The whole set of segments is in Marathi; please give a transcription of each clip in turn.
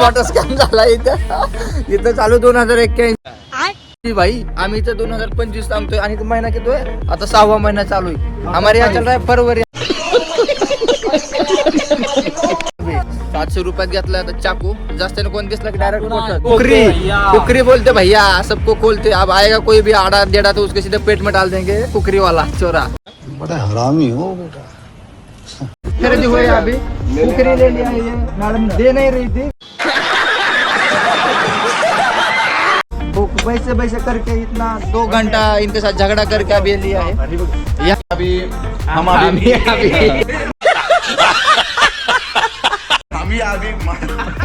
मोठा स्कॅम झाला इथं. इथं चालू दोन हजार एक्क्याऐंशी. भाई आम्ही इथं दोन हजार पंचवीस सांगतोय आणि तो महिना कितोय? आता सहावा महिना चालू आहे. आम्हाला या चल रहा है फरवरी. सातशे रुपयात घेतला आता चाकू. जास्त कोण दिसला की डायरेक्ट कुकरी. कुकरी बोलते भैया सबको खोलते. अब आएगा कोई भी आड़ा देड़ा तो उसके सीधे पेट में डाल देंगे कुकरी वाला चोरा. बड़ा हरामी हो बेटा। खरीदी हुई अभी? कुकरी ले लिया ये मैडम दे नहीं रही थी। वो पैसे पैसे करके इतना दो घंटा इनके साथ झगड़ा करके अभी लिया है। अभी हम अभी अभी अभी।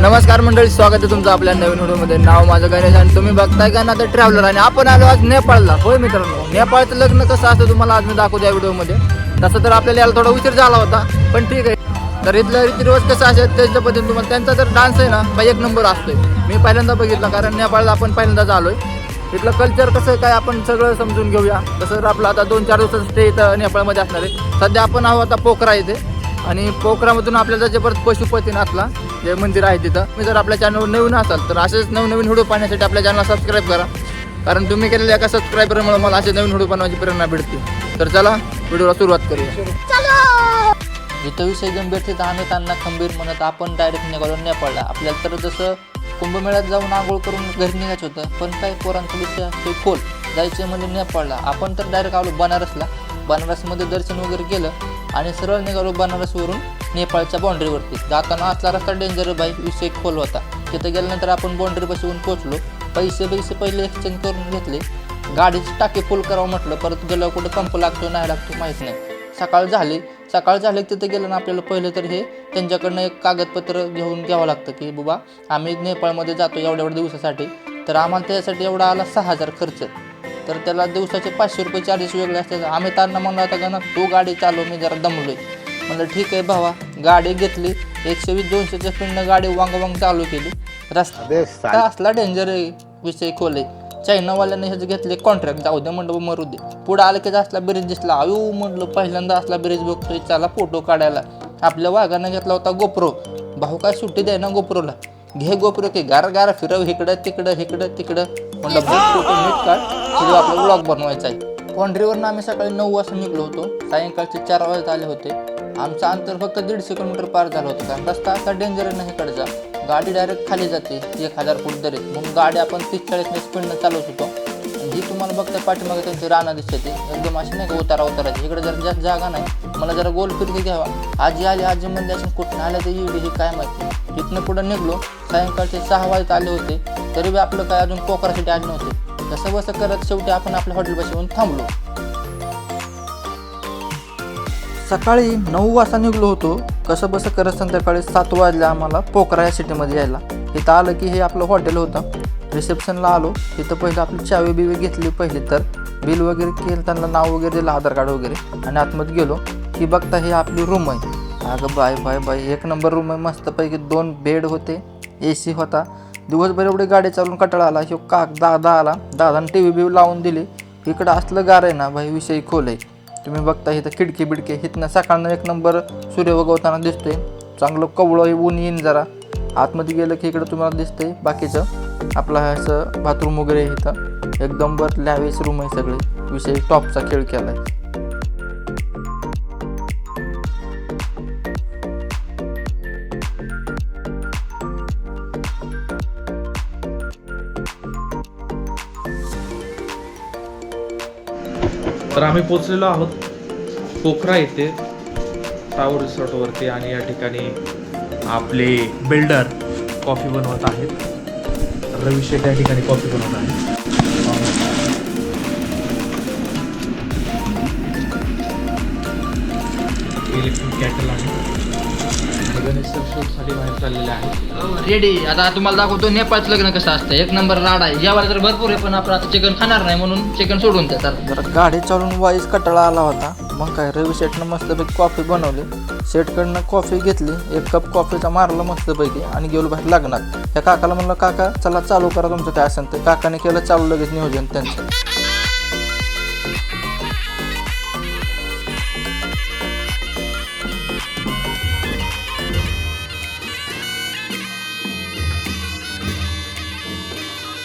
नमस्कार मंडळी स्वागत आहे तुमचं आपल्या नवीन व्हिडिओमध्ये. नाव माझं गणेश आणि तुम्ही बघताय का ना तर ट्रॅव्हलर आणि आपण आलो आज नेपाळला. होय मित्रांनो नेपाळचं लग्न कसं असतं तुम्हाला आज मी दाखवतो या व्हिडिओमध्ये. तसं तर आपल्याला यायला थोडा उशीर झाला होता पण ठीक आहे. तर इथलं रीतिरिवाज कसं असेल त्यांच्या पद्धतीने तुम्हाला त्यांचा जर डान्स आहे ना बा एक नंबर असतोय. मी पहिल्यांदा बघितला कारण नेपाळला आपण पहिल्यांदाच आलोय. इथलं कल्चर कसं काय आपण सगळं समजून घेऊया. तसं आपलं आता दोन चार दिवसाचं स्टे इथं नेपाळमध्ये असणार आहे. सध्या आपण आहोत आता पोखरा इथे. आणि पोखरामधून आपल्याला जे परत पशुपतीनाथला जे मंदिर आहे तिथं तुम्ही जर आपल्या चॅनलवर नवीन असाल तर असेच नवनवीन व्हिडिओ पाहण्यासाठी आपल्या चॅनलला सबस्क्राईब करा. कारण तुम्ही केलेल्या एका सबस्क्रायबरमुळे मला असे नवीन व्हिडिओ बनवायची प्रेरणा भेटते. तर चला व्हिडिओला सुरुवात करूया. जिथं विषय गंभीर तिथं आम्ही त्यांना खंबीर म्हणत आपण डायरेक्ट निघालो नेपाळला. आपल्याला तर जसं कुंभमेळ्यात जाऊन आंघोळ करून घरी निघायचं होतं पण काही पोरांचा विषय असतो खोल. जायचं म्हणजे नेपाळला. आपण तर डायरेक्ट आलो बनारसला. बनारसमध्ये दर्शन वगैरे केलं आणि सरळ निघालो बनारसवरून नेपाळच्या बाउंड्रीवरती जाताना आतला रस्ता डेंजर बाईक विषय खोल होता. तिथं गेल्यानंतर आपण बाउंड्री बसवून पोचलो पैसे पैसे पहिले एक्सचेंज करून घेतले. गाडीची टाकी फुल करावं म्हटलं परत गेल्यावर कुठं पंप लागतो नाही लागतो माहीत नाही. सकाळ झाली. सकाळ झाली तिथं गेलं ना आपल्याला पहिलं तर हे त्यांच्याकडनं एक कागदपत्र घेऊन घ्यावं लागतं की बाबा आम्ही नेपाळमध्ये जातो एवढ्या एवढ्या दिवसासाठी. तर आम्हाला त्यासाठी एवढा आला सहा हजार खर्च. तर त्याला दिवसाचे पाचशे रुपये चार्जेस वेगळे असतात. आम्ही त्यांना म्हणलं आता का ना तू गाडी चालव मी जरा दमलोय. म्हणलं ठीक आहे भावा गाडी घेतली. एकशे वीस दोनशेच्या स्पीडनं गाडी वांग वांग चालू केली. रस्ता असला डेंजर विषय खोले. चायनावाल्याने ह्याचं घेतले कॉन्ट्रॅक्ट जाऊ दे म्हणलं मरू दे. पुढं आलं की असला ब्रिज दिसला. अयो म्हणलं पहिल्यांदा असला ब्रिज बघतोय चला फोटो काढायला. आपल्या वाघानं घेतला होता गोप्रो. भाऊ काय सुट्टी द्याय ना गोप्रोला? घे गोप्रो की गार गार फिरव. इकडं तिकडं इकडं तिकडं. म्हणलं फोटो नीट काढ. तुझं आपला ब्लॉग बनवायचा आहे. पॉन्ड्रीवरनं आम्ही सकाळी नऊ वाजता निघलो होतो. सायंकाळचे चार वाजत आले होते. आमचं अंतर फक्त दीडशे किलोमीटर पार झालं होतं कारण रस्ता असा डेंजर नाही इकडचा. गाडी डायरेक्ट खाली जाते. एक हजार फूट दरीत म्हणून गाडी आपण तीस चाळीसने स्पीडनं चालवत होतो. जी तुम्हाला बघता पाठीमागे त्यांची रानं दिसते. ते एकदम अशी नाही का उतारा उतारायची इकडे जर जास्त जागा नाही. मला जरा गोल फिरकी घ्यावा. आजी आली. आजी म्हणजे अशी कुठून आल्या ते एवढी? हे काय माहिती? इथनं पुढं निघलो. सायंकाळचे सहा वाजता आले होते. तरी बी आपलं काय अजून कोकरासाठी आले नव्हते. कसं बसं करत शेवटी आपण आपल्या हॉटेल येऊन थांबलो. सकाळी नऊ वाजता निघलो होतो. कसं बसं करत संध्याकाळी सात वाजले आम्हाला पोखरा या सिटीमध्ये यायला. इथं आलं की हे आपलं हॉटेल होतं. रिसेप्शनला आलो. तिथं पहिलं आपली चावी बिवी घेतली पहिली तर. बिल वगैरे केलं त्यांना नाव वगैरे दिलं आधार कार्ड वगैरे. आणि आतमध्ये गेलो. की बघता ही आपली रूम आहे. अगं बाय बाय बाय एक नंबर रूम आहे. मस्तपैकी दोन बेड होते. ए सी होता. दिवसभर एवढी गाडी चालून कटाळा आला ह्यो काक दादा आला. दादानं टी व्ही बी लावून दिली. इकडं असलं गार आहे ना भाई विषयी खोल आहे. तुम्ही बघता इथं खिडकी बिडकी इथनं सकाळनं एक नंबर सूर्य उगवताना दिसतोय. चांगलं कवळं ऊन येईन जरा. आतमध्ये गेलं की इकडं तुम्हाला दिसतंय बाकीचं. आपलं ह्याचं बाथरूम वगैरे इथं. एकदम बर लॅवेस रूम आहे सगळे. विषय टॉपचा खेळ केला आहे तर आम्ही पोचलेलो आहोत. पोखरा येथे टावर रिसॉर्टवरती आणि या ठिकाणी आपले बिल्डर कॉफी बनवत आहेत. रवी शेट या ठिकाणी कॉफी बनवत आहेत. चाललेलं आहे. रेडी आता तुम्हाला दाखवतो नेपाळचं लग्न कसं असतं. एक नंबर राड आहे. जेवायला तर भरपूर आहे पण आपण आता चिकन खाणार नाही म्हणून चिकन सोडून देतात जरा गाडी चालून वाईज कटाळा आला होता. मग काय रवी शेटनं मस्तपैकी कॉफी बनवली. शेटकडनं कॉफी घेतली. एक कप कॉफीचा मारला मस्तपैकी आणि गेलो बाहेर लग्नात. त्या काकाला म्हणलं काका चला चालू करा तुमचं काय असेल ते काकाने केलं चालू लगेच नियोजन त्यांचं.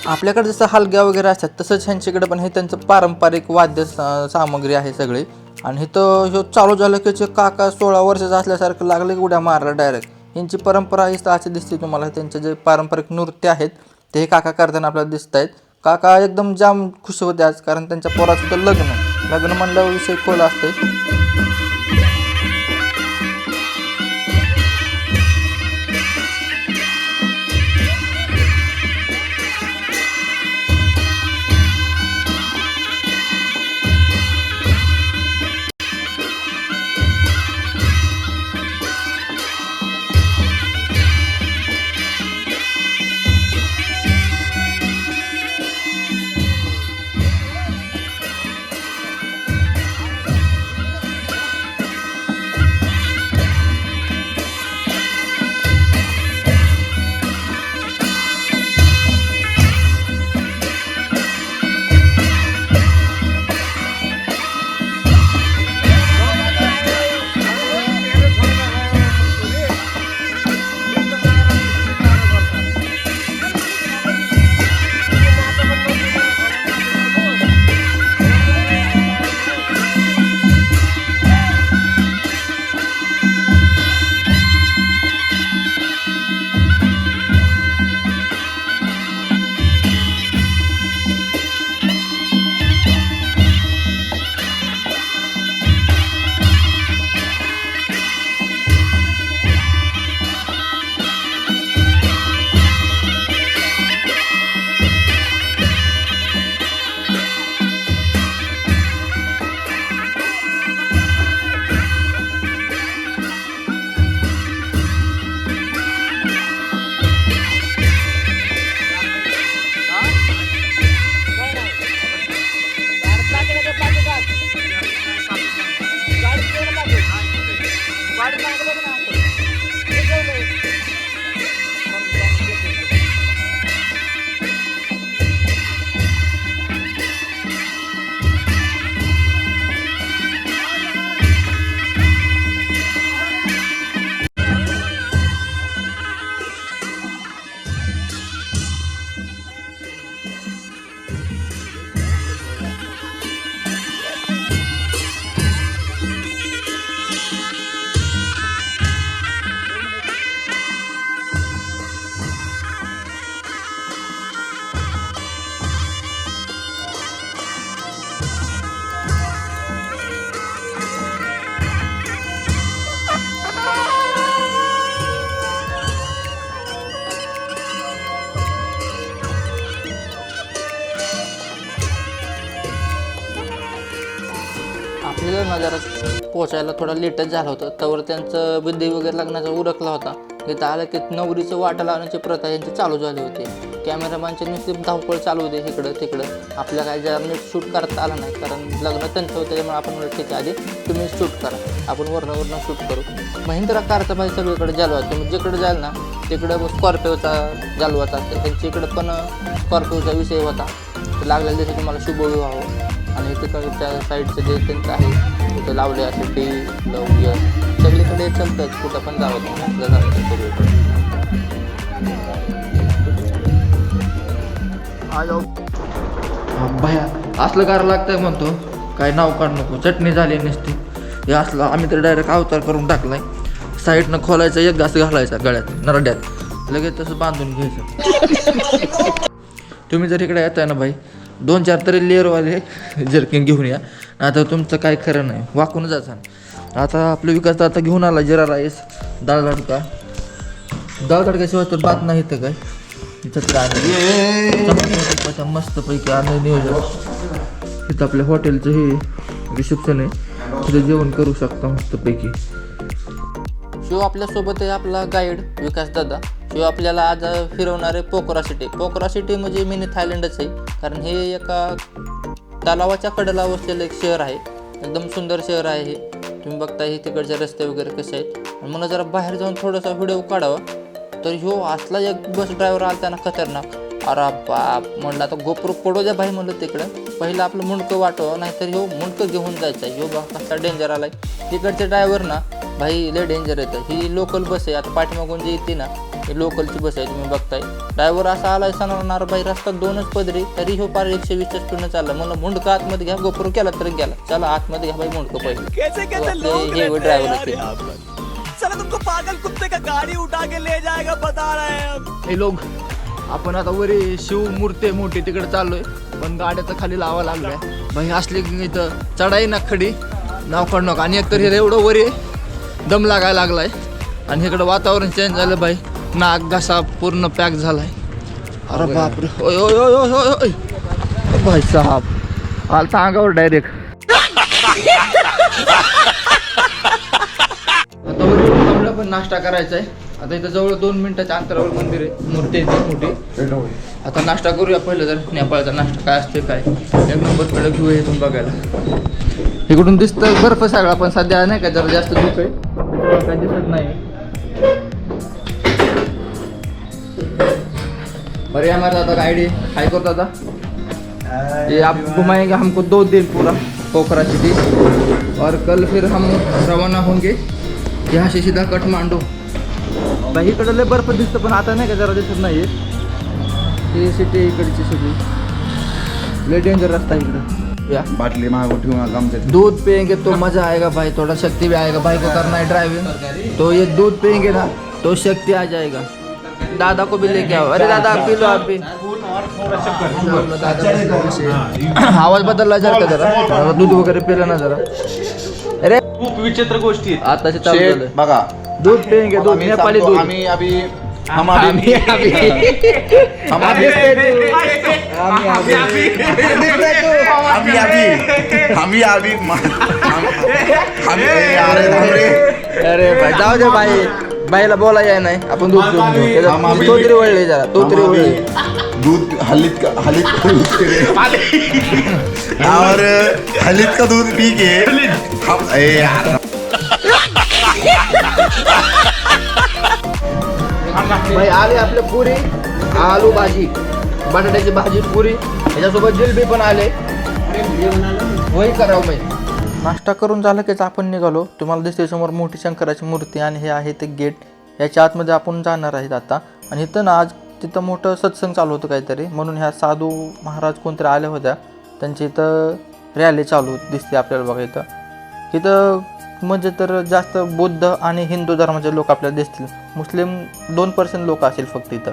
आपल्याकडे जसं हलग्या वगैरे असतात तसंच ह्यांच्याकडे पण हे त्यांचं पारंपरिक वाद्य सामग्री आहे सगळी. आणि इथं ह्यो चालू झालं की जे काका सोळा वर्षाचा असल्यासारखं लागलं की उड्या मारला डायरेक्ट यांची परंपरा ही अशी दिसते तुम्हाला त्यांचे जे पारंपरिक नृत्य आहेत ते हे काका करताना आपल्याला दिसत आहेत काका एकदम जाम खुश होते आज कारण त्यांच्या पोराचं लग्न. लग्न म्हणल्यावर विषय खोल असते पोचायला थोडा लेटच झाला होता. त्यावर त्यांचं बुद्धी वगैरे लग्नाचा उरकला होता. तिथं आलं की नवरीचं वाटा लावण्याची प्रथा यांची चालू झाली होती. कॅमेरामॅनचे नुसती धावपळ चालू होते इकडं तिकडं. आपल्या काय जरा नीट शूट करता आलं नाही कारण लग्न त्यांचं होतं त्यामुळे आपण म्हणलं ठीक आहे आधी तुम्ही शूट करा. आपण वरनं वरनं शूट करू. महिंद्रा कारचा म्हणजे सगळीकडे जालवा. तुम्ही जिकडे जाल ना तिकडं स्कॉर्पिओचा जालवाचा होता. त्यांच्या इकडं पण स्कॉर्पिओचा विषय होता. लागलेलं लागलेल्या दिवशी तुम्हाला शुभविवाह. व्हावं आणि तिकडच्या साईडचं जे त्यांचं आहे तिथं लावले असे टी लव सगळीकडे चालतंच कुठं पण जावं आपलं जातं सगळीकडे. भया असलं करायला लागतंय म्हणतो. काय नाव काढ नको चटणी झाली नसती. हे असलं आम्ही तर डायरेक्ट अवतार करून टाकलाय. साईडनं खोलायचं एक घास घालायचा गळ्यात नरड्यात. लगेच तसं बांधून घ्यायचं. तुम्ही जर इकडे येताय ना भाई दोन चार तरी लेअरवाले जर्किन घेऊन या. आता तुमचं काय खरं नाही. वाकून जायचं आता आपलं विकास आता घेऊन आला जिरा राईस डाळ तडका डाळ तडक्याशिवाय तर बात नाही तर काय. इथं काय नाही. मस्त पैकी आणि नियोजन. इथं आपल्या हॉटेलचं हे रिसेप्शन आहे. तिथं जेवण करू शकता मस्तपैकी. शिव आपल्यासोबत आहे आपला गाईड विकास दादा. किंवा आपल्याला आज फिरवणारे पोकरा पोखरा सिटी. पोखरा सिटी म्हणजे मिनी थायलंडच आहे. कारण हे एका तलावाच्या कडेला वसलेलं एक शहर आहे. एकदम सुंदर शहर आहे हे. तुम्ही बघता हे तिकडचे रस्ते वगैरे कसे आहेत. आणि मला जरा बाहेर जाऊन थोडासा व्हिडिओ काढावा. तर ह्यो असला एक बस ड्रायव्हर आला त्यांना खतरनाक. अरे बाप म्हणलं आता गोप्रो पडू द्या भाई म्हणलं तिकडं. पहिलं आपलं मुंडकं वाटव नाहीतर ह्यो मुंडकं घेऊन जायचं. ह्यो बा कसा डेंजर आलाय. तिकडचे ड्रायव्हर ना भाई लय डेंजर येतं ही लोकल बस आहे. आता पाठीमागून जी येते ना ही लोकलची बस आहे तुम्ही बघताय. ड्रायव्हर असा आलाय सणारणार भाई रस्ता दोनच पदरी तरी ह्यो पार एकशे वीसच्या स्पीडनं चालला. मला मुंडकं आतमध्ये घ्या गोप्रो केला तर गेला. चला आतमध्ये घ्या भाई मुंडकं पहिलं. हे हैं ड्रायव्हर चलो तुमको पागल कुत्ते का गाड़ी उठा के ले जाएगा बता रहे हैं हे लोक आपण आता वरी शिव मूर्ती आहे मोठी तिकडे चाललोय. पण गाड्याचं खाली लावा लागलाय. भाई असली की इथं चढाई ना खडी नाव काढू नका. आणि एकतर हे एवढं वरी आहे, दम लागायला लागलाय. आणि इकडं वातावरण चेंज झालं भाई नाक घसा पूर्ण पॅक झालाय. अरे बापरे. ओय ओय ओय ओय ओय ओय. भाई साहब. आलता अंगावर डायरेक्ट आता पण नाश्ता करायचा आहे आता इथं जवळ दोन मिनिटाच्या अंतरावर मंदिर आहे. मूर्ती आहे ती मोठी. आता नाश्ता करूया पहिलं तर. नेपाळचा नाश्ता काय असते काय? एक नंबरकडे घेऊया इथून बघायला. इकडून दिसतं बर्फ सगळा पण सध्या नाही का जरा जास्त धूप आहे. त्याच्यामुळे काय दिसत नाही. अरे हमारा दादा गाइड हाई करता था ये आप घुमाएंगे हमको दो दिन पूरा पोखरा सिटी और कल फिर हम रवाना होंगे. यहाँ से सीधा काठमांडू. भाई इकडं लय बर्फ दिसतं पण आता नाही का जरा दिसत नाही ही सिटी इकडची सगळी. लय डेंजर रस्ता इकडं. बाटली मागं ठेवू नका आमच्या दूध पियेंगे तो मज़ा आएगा भाई थोड़ा शक्ति भी आएगा भाई को करना है ड्राइविंग तो ये दूध पियेंगे ना तो शक्ति आ जाएगा। दादा को भी लेके आओ। अरे दादा आप पी लो आप भी आवाज़ बदलला जरा का जरा। जरा दूध वगैरे पिलं ना जरा। अरे खूप विचित्र गोष्टी आता बघा. दूध पियेंगे दूध नेपाली दूध. आम्ही अभी हम आम्ही अभी आम्ही हम आम्ही अभी आम्ही आम्ही आम्ही अभी आम्ही अभी हम- आम्ही अरे। थांब रे. अरे। भाई जाऊ दे भाई। बाईला बोला याय नाही. आपण दूध पिऊन घेऊ. त्याचा- आम- आम्ही- तो तरी वळले जरा. तो तरी हम वळले. अभी दूध हलित का हलित का दूध पी रहे। और हलित का दूध पी के? हम ए यार भाई आले आपले पुरी आलू भाजी बटाट्याची भाजी पुरी. याच्यासोबत जिलबी पण आले. वही करावं बाई नाश्ता करून झालं की आपण निघालो. तुम्हाला दिसते समोर मोठी शंकराची मूर्ती आणि हे आहे ते गेट. याच्या आतमध्ये आपण जाणार आहेत आता. आणि इथं ना आज तिथं मोठं सत्संग चालू होतं काहीतरी. म्हणून ह्या साधू महाराज कोणतरी आल्या होत्या. त्यांची इथं रॅली चालू दिसते आपल्याला बघा इथं. इथं म्हणजे तर जास्त बौद्ध आणि हिंदू धर्माचे लोक आपल्याला दिसतील. मुस्लिम दोन पर्सेंट लोक असेल फक्त इथं.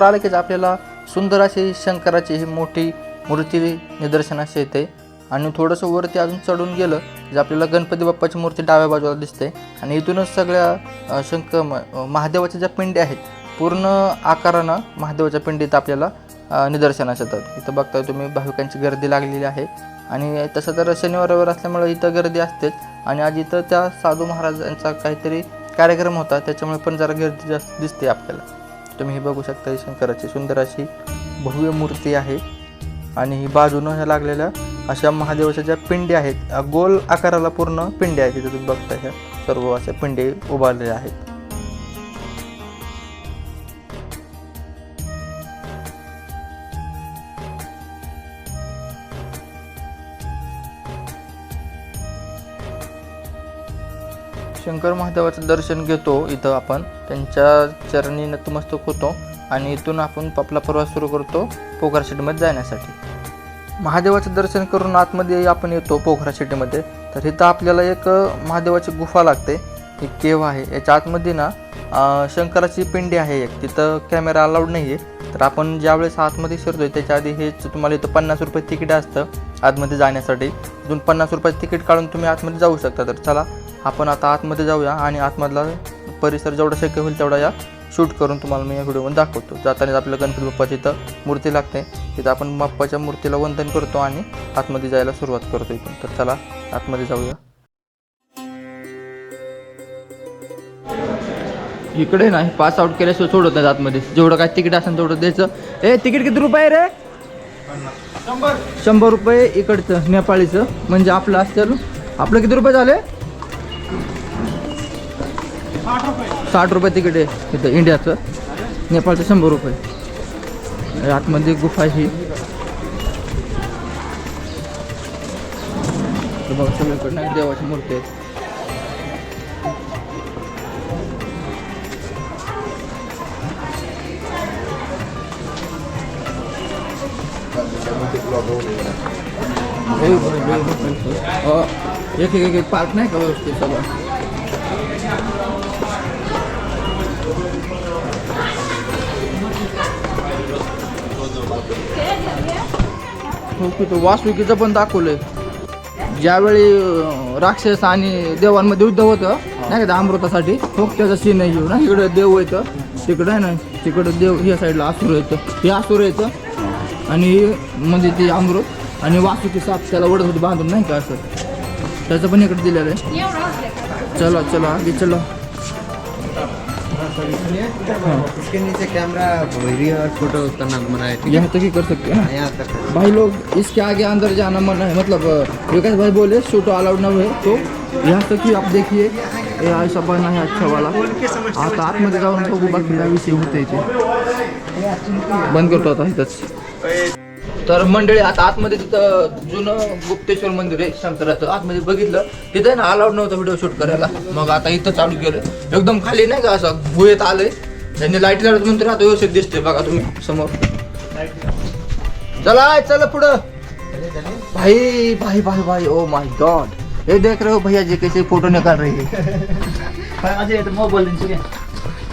समोर आलं की आपल्याला सुंदर अशी शंकराची ही मोठी मूर्ती निदर्शनास येते. आणि थोडंसं वरती अजून चढून गेलं जे आपल्याला गणपती बाप्पाची मूर्ती डाव्या बाजूला दिसते. आणि इथूनच सगळ्या अ, शंक महादेवाच्या ज्या पिंडी आहेत पूर्ण आकारानं महादेवाच्या पिंडीत आपल्याला निदर्शनास येतात. इथं बघताय तुम्ही भाविकांची गर्दी लागलेली आहे. आणि तसं तर शनिवार रविवार असल्यामुळे इथं गर्दी असतेच. आणि आज इथं त्या साधू महाराजांचा काहीतरी कार्यक्रम होता त्याच्यामुळे पण जरा गर्दी जास्त दिसते आपल्याला. तुम्ही हे बघू शकता ही शंकराची सुंदर अशी भव्य मूर्ती आहे. आणि ही बाजूनं ह्या लागलेल्या अशा महादेवाच्या ज्या पिंड्या आहेत गोल आकाराला पूर्ण पिंड्या आहेत तिथे तुम्ही बघता ह्या सर्व अशा पिंडी उभारलेल्या आहेत. शंकर महादेवाचं दर्शन घेतो. इथं आपण त्यांच्या चरणी नतमस्तक होतो आणि इथून आपण आपला प्रवास सुरू करतो पोखरा सिटीमध्ये जाण्यासाठी. महादेवाचं दर्शन करून आतमध्ये आपण येतो पोखरा सिटीमध्ये तर इथं आपल्याला एक महादेवाची गुफा लागते. एक केव आहे. याच्या आतमध्ये ना शंकराची पिंडी आहे एक. तिथं कॅमेरा अलाउड नाही आहे तर आपण ज्यावेळेस आतमध्ये शिरतोय त्याच्या आधी हेच तुम्हाला इथं पन्नास रुपये तिकीट असतं आतमध्ये जाण्यासाठी. इथून पन्नास रुपये तिकीट काढून तुम्ही आतमध्ये जाऊ शकता. तर चला आपण आता आतमध्ये जाऊया आणि आतमधला परिसर जेवढा शक्य होईल तेवढा या शूट करून तुम्हाला मी या व्हिडिओमध्ये दाखवतो. जाताना आपल्या गणपती बाप्पाची इथं मूर्ती लागते. तिथं आपण बाप्पाच्या मूर्तीला वंदन करतो आणि आतमध्ये जायला सुरुवात करतो इथून. तर चला आतमध्ये जाऊया. इकडे नाही पास आउट केल्याशिवाय सोडत नाही आतमध्ये. जेवढं काय तिकीट असेल तेवढं द्यायचं. ए तिकीट किती रुपये रे? शंभर रुपये इकडचं नेपाळीचं. म्हणजे आपलं असेल आपलं किती रुपये झाले? साठ रुपये तिकीट आहे इथं इंडियाचं नेपाळचं शंभर रुपये आतमध्ये गुफा ही बघा सगळीकडनं देवाची मूर्ती आहे एक एक एक पार्क नाही का व्यवस्थित सगळं हो की वासुकीचं पण दाखवलंय. ज्यावेळी राक्षस आणि देवांमध्ये युद्ध होतं नाही का अमृतासाठी हो त्याचा सीन आहे ना इकडं देव येतं. तिकडं आहे ना तिकडं देव ह्या साईडला असुर येतं. हे आसूर येतं. आणि म्हणजे ते अमृत आणि वासुकी साप त्याला ओढत होती बांधून नाही का असं. त्याचं पण इकडे दिलेलं आहे. चला चला आगे चला. इसके नीचे कैमरा रियर फोटो करना मना है यहाँ तक ही कर सकते हैं। यहाँ तक। भाई लोग इसके आगे अंदर जाना मना है मतलब विकास भाई बोले शूटो अलाउड ना हुए तो यहाँ तक ही आप देखिए ये ऐसा बना है अच्छा वाला। आता आतमध्ये जाऊन बघू बाकीला विषय होते बंद करतो आता इथंच। तर मंडळी आता आतमध्ये तिथं जुनं गुप्तेश्वर मंदिर आहे शंकराचं. आतमध्ये बघितलं तिथे ना अलाउड नव्हतं व्हिडिओ शूट करायला. मग आता इथं चालू केलं. एकदम खाली नाही का असं भुयेत आलंय. त्यांनी लाइट लावत म्हणून तर आता व्यवस्थित दिसते बघा तुम्ही समोर. चला चल पुढं. भाई भाई भाई भाई ओ माय गॉड ये देख रहे हो भैया जी कैसे फोटो निकाल रही है.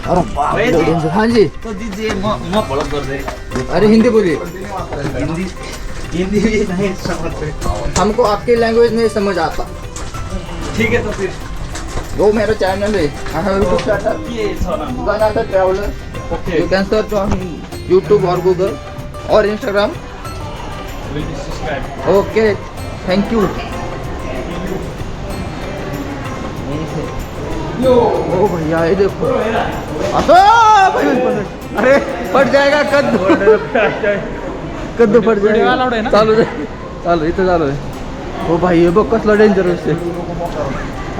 अरे रे. हाँ जी. तो दीजिए मैं बड़ा कर दे अरे हिंदी बोलिए हिंदी हिंदी भी नहीं समझते हमको आपकी लैंग्वेज नहीं समझ आता ठीक है तो फिर वो मेरा चैनल है. ये Ganata Traveler. Okay YouTube or Google or Instagram. Okay thank you ओ भैया ये देखो असो भाई अरे फट जाएगा कद्दू. कद्दू फट जाएगा. चालू दे. चालू इथं चालू आहे. हो भाई हे बघ कसला डेंजरस आहे.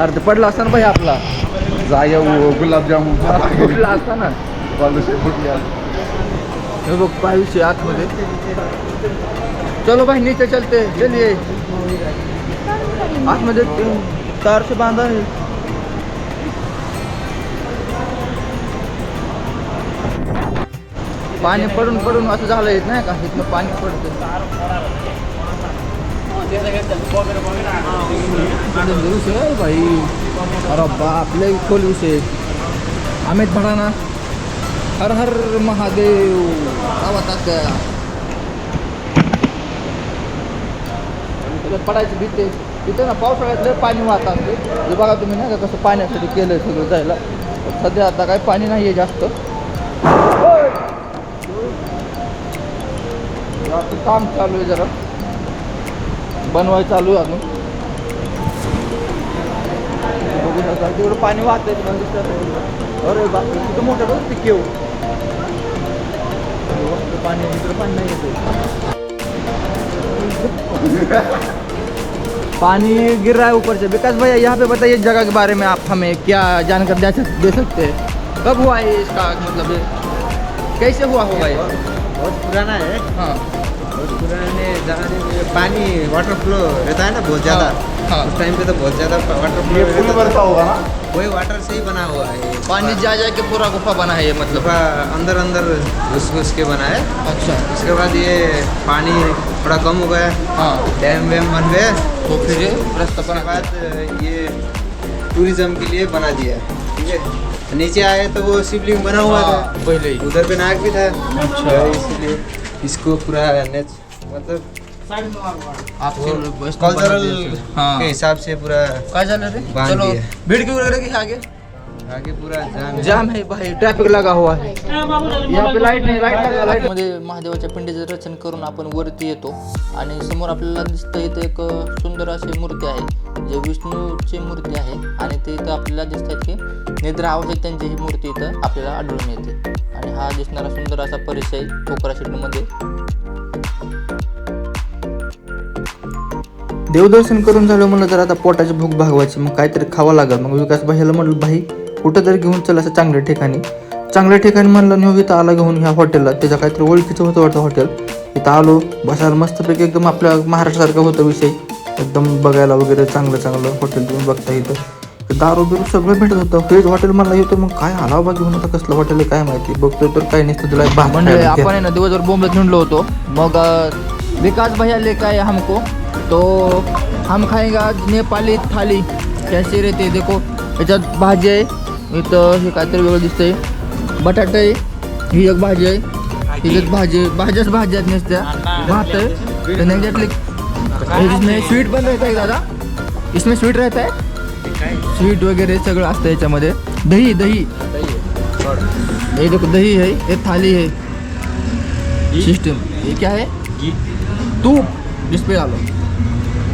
अरे ते पडला असता ना भाई आपला. जाया गुलाबजामुन. फुटला असता ना. हे बघ विषय आतमध्ये. चलो भाई नीचे चलते. चलिए आतमध्ये ते तार से बांधा है पाणी पडून पडून असं झालंय नाही का? इथनं पाणी पडतं भाई. अरे बाप खोल विषय अमित भडाना हर हर महादेव. आवाज गया पडायची भीते तिथे ना पावसाळ्यात लय पाणी वाहत असते बघा तुम्ही नाही का कसं पाण्यासाठी केलं सगळं जायला? सध्या आता काही पाणी नाही आहे जास्त. काम चालू आहे जरा. बनवाय चालू आहे अजून. बघू शकता तेवढं पाणी दिसत अरे तिथं मोठं बघ पाणी इकडं पाणी नाही पानी गिर रहा है ऊपर से विकास भैया, यहाँ पे बताइए जगह के बारे में आप हमें क्या जानकारी दे सकते हैं? कब हुआ है इसका मतलब कैसे हुआ होगा ये? बहुत पुराना है। हाँ। बहुत पुराने जमाने में पानी वाटर फ्लो रहता है ना बहुत ज़्यादा। हाँ। उस टाइम पे तो बहुत ज़्यादा वाटर ये फ्लो पुल भरता होगा ना? वही वाटर से ही बना हुआ है ये पानी जा जा के पूरा गुफा बना है ये मतलब। गुफा अंदर अंदर घुस घुस के बना है। अच्छा। उसके बाद ये पानी थोड़ा कम हो गया। हाँ। डैम वैम बन गए। तो फिर रास्ता उसके बना बाद ये टूरिज़्म के लिए बना दिया। ठीक है? नीचे आए तो वो शिवलिंग बना हुआ हाँ, था पहले ही। उधर पे नाग भी था। अच्छा। इसलिए इसको पूरा मतलब कल्चरल हाँ। के हिसाब से पूरा काय झालं रे? बांध चलो. भीड़ क्यों लग रही है आगे? आगे पूरा जाम है। जाम है भाई ट्रॅफिक लगा हुआ है। यहाँ पे लाइट नाही लाइट लगा लाइटमध्ये महादेवाच्या पिंडीचं रचन करून आपण वरती येतो आणि समोर आपल्याला दिसतं इथे एक सुंदर अशी मूर्ती आहे. जे विष्णूची मूर्ती आहे आणि ते इथं आपल्याला दिसत आहेत की निद्रा आवश्यक त्यांची ही मूर्ती इथं आपल्याला आढळून येते. आणि हा दिसणारा सुंदर असा परिचय पोखरा शेटमध्ये देवदर्शन करून झालं म्हणलं तर आता पोटाची भूक भागवायची मग काहीतरी खावं लागेल. मग विकास भाईला म्हणलं भाई कुठं तरी घेऊन चल असं चांगल्या ठिकाणी. चांगल्या ठिकाणी म्हणलं नेऊ इथं आला घेऊन ह्या हॉटेलला त्याच्या काहीतरी ओळखीचं होतं वाटतं हॉटेल इथं आलो बसायला मस्तपैकी एकदम आपल्या महाराष्ट्रासारखं होतं विषय. एकदम बघायला वगैरे चांगलं चांगलं हॉटेल तुम्ही बघता इथं. दारू बिरू सगळं भेटत होतं. व्हेज हॉटेल म्हणला येतो मग काय आला बा घेऊन? आता कसलं हॉटेल आहे काय माहिती? बघतोय तर काही नसतं तुला म्हणजे आपण आहे ना दिवसभर बोंबलत हिंडलो होतो. मग विकास भैया लेकर आए हमको? तो हम खाएंगे नेपाली थाली. कैसी रहते देखो. याच्यात भाजी आहे इथं हे काहीतरी वेगळं दिसतंय. बटाटा आहे ही एक भाजी आहे. हिच्यात भाजी भाज्याच भाज्या नुसत्या. भात आहे. इसमें स्वीट पण रहता है दादा. इसमें स्वीट रहता है स्वीट वगैरे सगळं असतं याच्यामध्ये. दही दही. ये देखो दही है ये थाली है? सिस्टम ये क्या है? तूप. पे डालो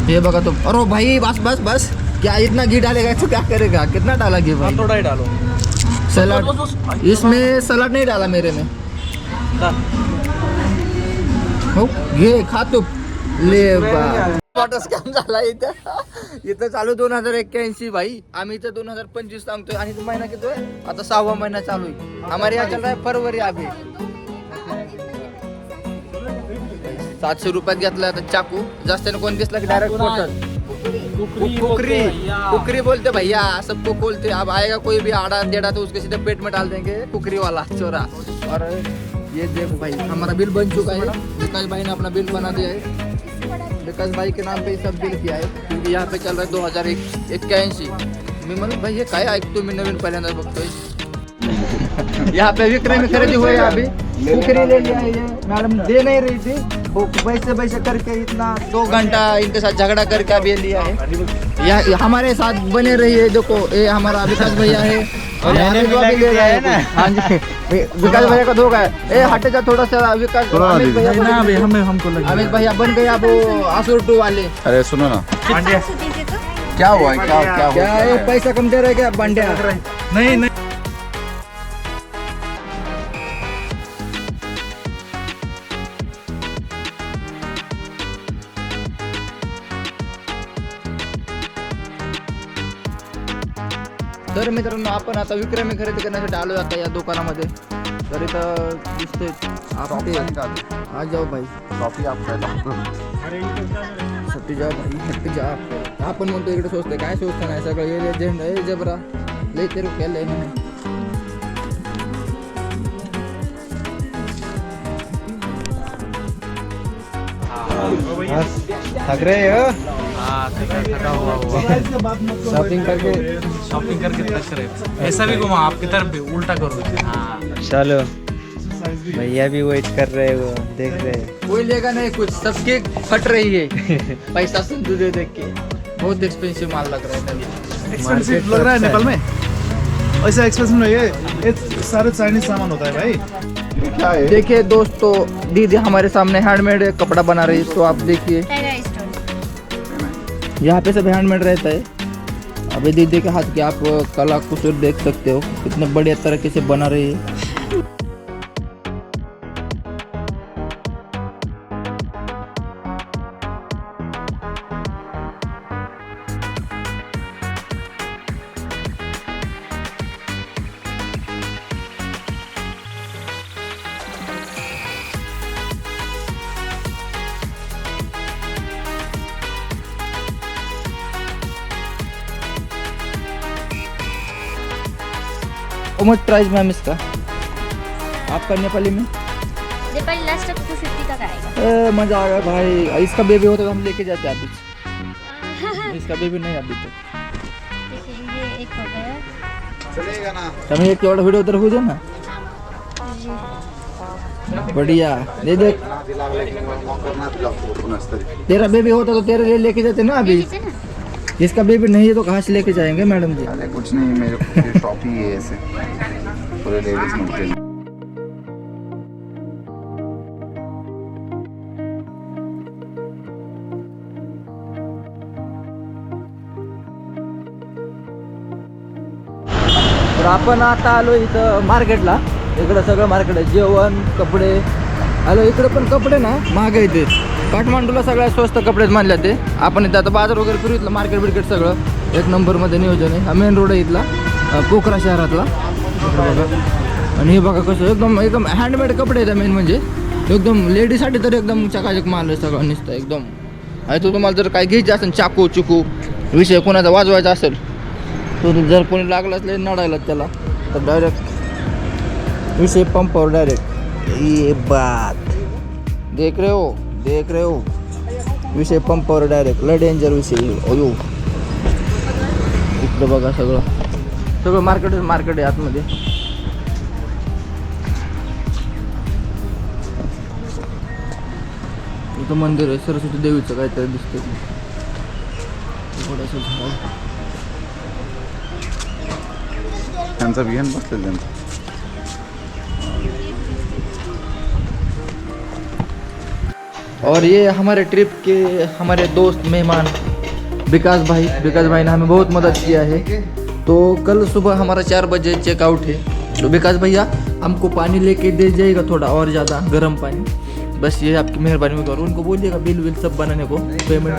ये बघा तो. अरे भाई बस बस बस. क्या इतना घी डालेगा? तो क्या करेगा? कितना डाला घी भाई? थोड़ा ही डालो। सलाड। इसमें सलाड नहीं डाला मेरे में। हो घे खा तू। ले वाटर स्कॅम झाला इथं। इथं चालू दोन हजार एक्क्याऐंशी भाई. आम्ही इथं दोन हजार पंचवीस सांगतोय. आणि तो महिना किती आहे आता सहावा महिना चालू आहे. हमारे यहाँ चल रहा है फरवरी अभी सातशे रुपयात घेतला आता चाकू. जास्त कोण दिसला की डायरेक्ट कुकरी कुकरी। बोलते भैया सबको बोलते अब आएगा कोई भी आड़ा टेढ़ा तो उसके सीधे पेट में डाल देंगे कुकरी वाला चोरा। और ये देखो भाई हमारा बिल बन चुका है। विकास भाई ने अपना बिल बना दिया है। विकास भाई के नाम पे सब बिल किया है क्योंकि यहाँ पे चल रहा है दो हज़ार एक एक्क्याऐंशी मी म्हणून भाई हे? काय ऐकतो मी नवीन पहिल्यांदा बघतोय यहाँ पे विक्रय में खरीदी हुई है अभी। कुकरी ले लिया है ये। मैडम दे नहीं रही थी। वो वैसे वैसे करके इतना दो घंटा इनके साथ झगड़ा करके अभी लिया है। यहाँ हमारे साथ बने रहिए देखो ये हमारा विकास भैया है। रहा है हाँ विकास भैया का धोखा है। ए हटे जा थोड़ा सा विकास अमित भैया बन- हमें हमको अमित भैया बन गए अब वो आसुर टू वाले। अरे सुनो ना। क्या हुआ क्या क्या क्या पैसा कम दे रहे क्या बंड्या नहीं नहीं। मित्रांनो आपण आता विक्रमी खरेदी करण्यासाठी आलो आता या दुकानामध्ये. तर इथं दिसतोय आपटे आ जाओ भाई कॉफी आपल्याला सट्टी जा भाई हट्टी जा आपण म्हणतो इकडे आहे. काय स्वस्त नाही? सगळं हे झेंडा हे जबरा. लय ते रुपया लय नाही. हो. हाँ थका हुआ हुआ शॉपिंग करके? शॉपिंग करके थक रहे ऐसा भी घुमा आपकी तरफ़ भी उल्टा करो। हाँ। चलो। भैया भी वेट कर रहे हो देख रहे हैं। कोई लेगा नहीं कुछ सबकी फट रही है। पैसा सिंधु दे देख के। बहुत एक्सपेंसिव माल लग रहा है एक्सपेंसिव लग रहा है नेपाल में? ऐसा एक्सपेंसिव नहीं है। ये सारे चाइनीज़ सामान होता है भाई। देखिए दोस्तों दीदी हमारे सामने हैंडमेड कपड़ा बना रही है तो आप देखिए। यहाँ पे सब हैंडमेड रहता है। अभी दीदी के हाथ की आप कला कुछ देख सकते हो। कितने बढ़िया तरीके से बना रही है। How much मैम इसका? आपका नेपाली में? नेपाली लास्ट तक टू फिफ्टी तक आएगा। ए, मज़ा आ गया भाई। इसका बेबी होता तो हम लेके जाते अभी इसका बेबी नहीं अभी तक। देखिए ये एक हो गया। हमें एक थोड़ा वीडियो उधर हो जाए ना। बढ़िया। दे देख तेरा बेबी होता तो तेरे लिए लेके जाते ना अभी। इसका बेबी नहीं है तो कहाँ से लेके जाएंगे मैडम जी? अरे कुछ नहीं मेरे शॉप ही है ऐसे। पूरे लेडीज मिलते हैं। तर आपण आता आलो इथं मार्केटला. इकडं सगळं मार्केट आहे जेवण कपडे. आलो इकडे पण कपडे ना महाग आहे ते काठमांडूला सगळ्यात स्वस्त कपडेच मानले ते. आपण इथं आता बाजार वगैरे फिरू इथलं मार्केट बिर्केट सगळं. एक नंबरमध्ये नियोजन आहे. हा मेन रोड आहे इथला. पोखरा शहरातला. आणि हे बघा कसं एकदम एकदम हँडमेड कपडे आहेत मेन म्हणजे. एकदम लेडीसाठी तर एकदम चकाचक माल आहे सगळं नुसतं एकदम. आणि तो तुम्हाला जर काय घ्यायचं असेल चाकू चिकू विषय कोणाचा वाजवायचा असेल तो जर कोणी लागलाच लय नडायला त्याला तर डायरेक्ट विषय पंपावर डायरेक्ट ये बात. देख रहे हो. देख रहे हो? विषय पंपावर डायरेक्ट लय डेंजर विषय अयो इकडं बघा सगळं. सगळं मार्केटच मार्केट आहे आतमध्ये. इथं मंदिर आहे सरस्वती देवीचं काहीतरी दिसतं थोडंसं झाड. त्यांचा बिहान बसलं त्यांचं. और ये हमारे ट्रिप के हमारे दोस्त, मेहमान, विकास भाई विकास भाई ने हमें बहुत मदद किया है। तो कल सुबह हमारा चार बजे चेकआउट है। तो विकास भैया, हमको पानी लेके दे जाइएगा थोड़ा और ज़्यादा गर्म पानी। बस ये आपकी मेहरबानी होगी और उनको बोलिएगा बिल विल सब बनाने को। पेमेंट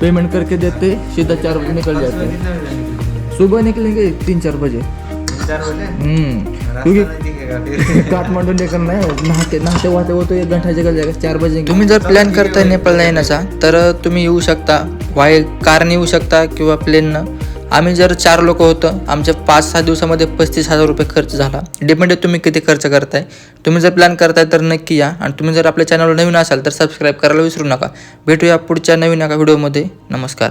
पेमेंट करके देते, सीधा चार बजे निकल जाते। हैं सुबह निकलेंगे तीन चार बजे। चार बजे हम्म. रास्ता क्योंकि नहीं दिखेगा फिर काठमांडू निकलना है नहाते नहाते वाहते वो तो एक घंटा निकल जाएगा चार बजे तुम्ही जर प्लॅन करताय नेपाळला येण्याचा तर तुम्ही येऊ शकता. वाय कारने येऊ शकता किंवा प्लेननं आम्ही जर चार लोक होतो आमच्या पाच सहा दिवसामध्ये पस्तीस हजार रुपये खर्च झाला. डिपेंड तुम्ही किती खर्च करताय. तुम्ही जर प्लॅन करताय तर नक्की या. आणि तुम्ही जर आपल्या चॅनलवर नवीन असाल तर सबस्क्राईब करायला विसरू नका. भेटूया पुढच्या नवीन एका व्हिडिओमध्ये नमस्कार.